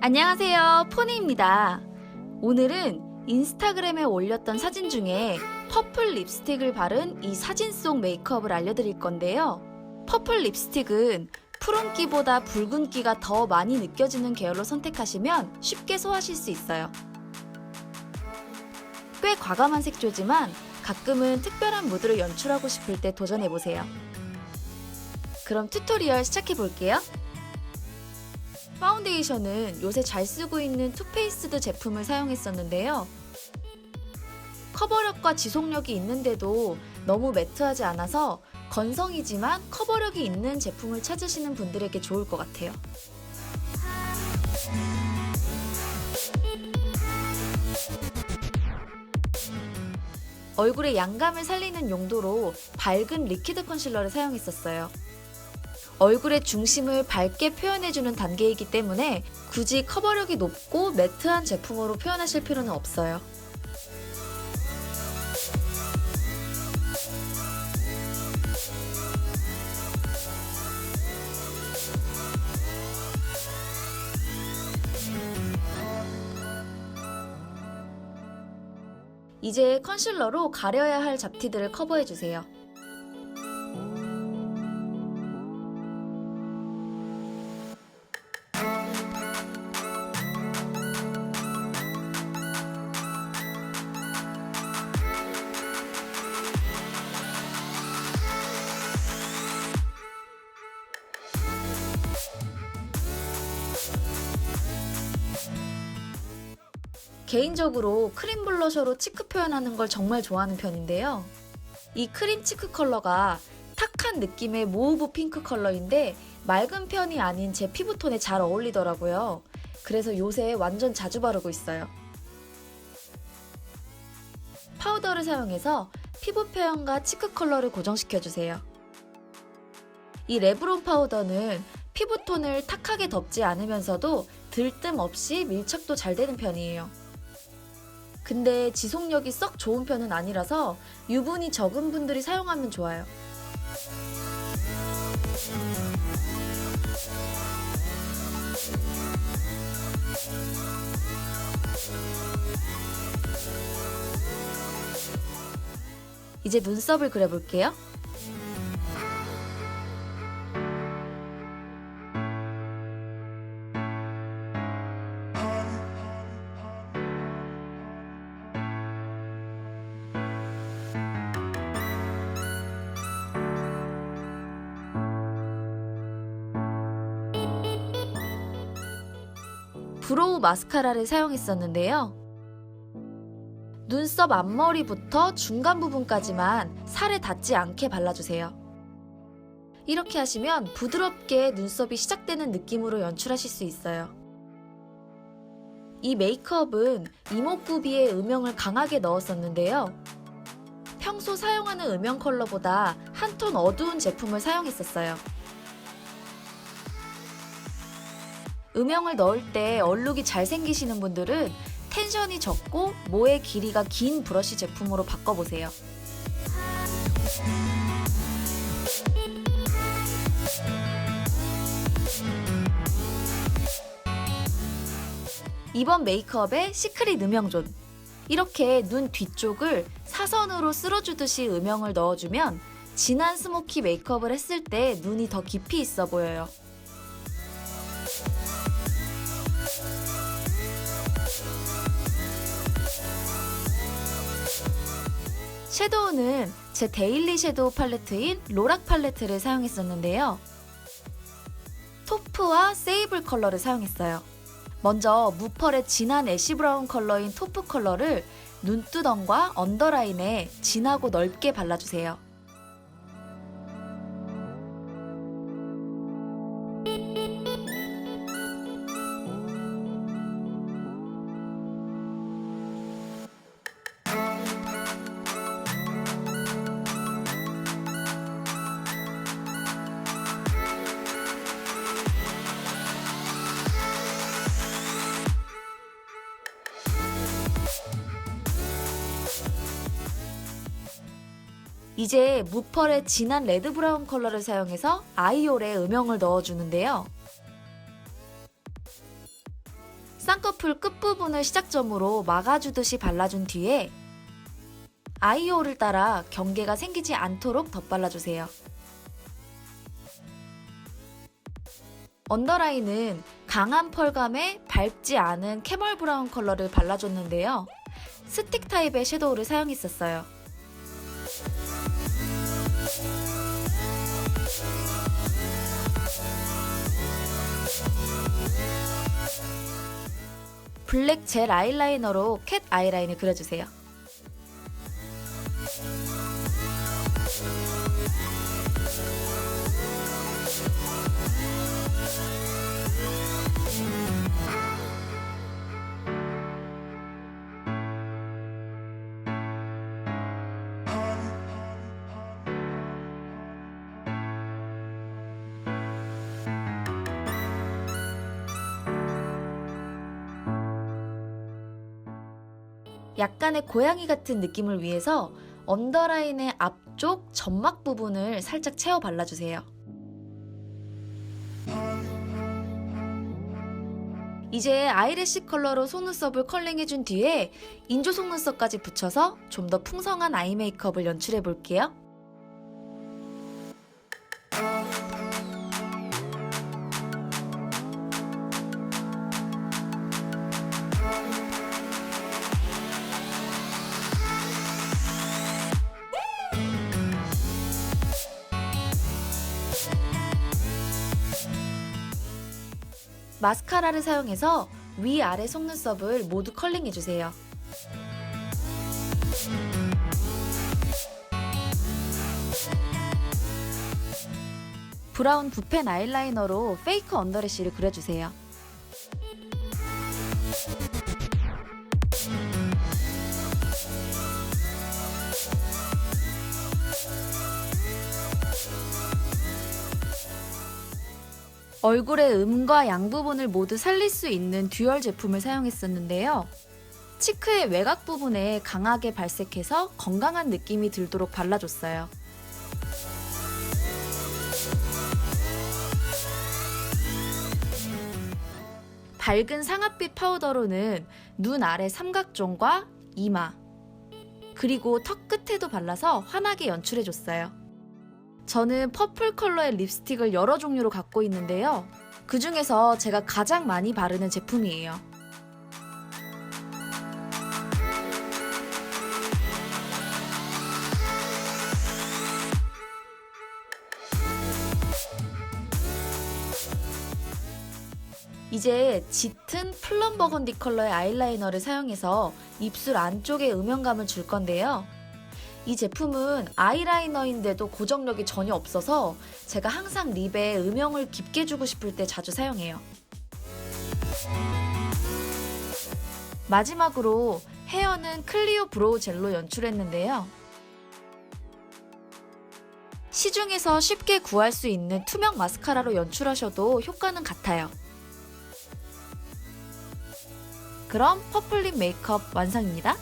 안녕하세요. 포니입니다. 오늘은 인스타그램에 올렸던 사진 중에 퍼플 립스틱을 바른 이 사진 속 메이크업을 알려드릴 건데요. 퍼플 립스틱은 푸른기보다 붉은기가 더 많이 느껴지는 계열로 선택하시면 쉽게 소화하실 수 있어요. 꽤 과감한 색조지만 가끔은 특별한 무드를 연출하고 싶을 때 도전해보세요. 그럼 튜토리얼 시작해 볼게요. 파운데이션은 요새 잘 쓰고 있는 투페이스드 제품을 사용했었는데요. 커버력과 지속력이 있는데도 너무 매트하지 않아서 건성이지만 커버력이 있는 제품을 찾으시는 분들에게 좋을 것 같아요. 얼굴의 양감을 살리는 용도로 밝은 리퀴드 컨실러를 사용했었어요. 얼굴의 중심을 밝게 표현해주는 단계이기 때문에 굳이 커버력이 높고 매트한 제품으로 표현하실 필요는 없어요. 이제 컨실러로 가려야 할 잡티들을 커버해주세요. 개인적으로 크림 블러셔로 치크 표현하는 걸 정말 좋아하는 편인데요. 이 크림 치크 컬러가 탁한 느낌의 모으브 핑크 컬러인데 맑은 편이 아닌 제 피부톤에 잘 어울리더라고요. 그래서 요새 완전 자주 바르고 있어요. 파우더를 사용해서 피부 표현과 치크 컬러를 고정시켜주세요. 이 레브론 파우더는 피부톤을 탁하게 덮지 않으면서도 들뜸 없이 밀착도 잘 되는 편이에요. 근데 지속력이 썩 좋은 편은 아니라서 유분이 적은 분들이 사용하면 좋아요. 이제 눈썹을 그려볼게요. 브로우 마스카라를 사용했었는데요. 눈썹 앞머리부터 중간 부분까지만 살에 닿지 않게 발라주세요. 이렇게 하시면 부드럽게 눈썹이 시작되는 느낌으로 연출하실 수 있어요. 이 메이크업은 이목구비에 음영을 강하게 넣었었는데요. 평소 사용하는 음영 컬러보다 한 톤 어두운 제품을 사용했었어요. 음영을 넣을 때 얼룩이 잘 생기시는 분들은 텐션이 적고 모의 길이가 긴 브러쉬 제품으로 바꿔보세요. 이번 메이크업의 시크릿 음영존. 이렇게 눈 뒤쪽을 사선으로 쓸어주듯이 음영을 넣어주면 진한 스모키 메이크업을 했을 때 눈이 더 깊이 있어 보여요. 섀도우는 제 데일리 섀도우 팔레트인 로락 팔레트를 사용했었는데요. 토프와 세이블 컬러를 사용했어요. 먼저 무펄의 진한 애쉬 브라운 컬러인 토프 컬러를 눈두덩과 언더라인에 진하고 넓게 발라주세요. 이제 무펄의 진한 레드 브라운 컬러를 사용해서 아이홀에 음영을 넣어주는데요. 쌍꺼풀 끝부분을 시작점으로 막아주듯이 발라준 뒤에 아이홀을 따라 경계가 생기지 않도록 덧발라주세요. 언더라인은 강한 펄감에 밝지 않은 캐멀 브라운 컬러를 발라줬는데요. 스틱 타입의 섀도우를 사용했었어요. 블랙 젤 아이라이너로 캣 아이라인을 그려주세요. 약간의 고양이 같은 느낌을 위해서 언더라인의 앞쪽 점막 부분을 살짝 채워 발라주세요. 이제 아이래쉬 컬러로 속눈썹을 컬링해준 뒤에 인조 속눈썹까지 붙여서 좀 더 풍성한 아이 메이크업을 연출해 볼게요. 마스카라를 사용해서 위아래 속눈썹을 모두 컬링해주세요. 브라운 붓펜 아이라이너로 페이크 언더래쉬를 그려주세요. 얼굴의 음과 양 부분을 모두 살릴 수 있는 듀얼 제품을 사용했었는데요. 치크의 외곽 부분에 강하게 발색해서 건강한 느낌이 들도록 발라줬어요. 밝은 상아빛 파우더로는 눈 아래 삼각존과 이마, 그리고 턱 끝에도 발라서 환하게 연출해줬어요. 저는 퍼플 컬러의 립스틱을 여러 종류로 갖고 있는데요. 그 중에서 제가 가장 많이 바르는 제품이에요. 이제 짙은 플럼 버건디 컬러의 아이라이너를 사용해서 입술 안쪽에 음영감을 줄 건데요. 이 제품은 아이라이너인데도 고정력이 전혀 없어서 제가 항상 립에 음영을 깊게 주고 싶을 때 자주 사용해요. 마지막으로 헤어는 클리오 브로우 젤로 연출했는데요. 시중에서 쉽게 구할 수 있는 투명 마스카라로 연출하셔도 효과는 같아요. 그럼 퍼플립 메이크업 완성입니다.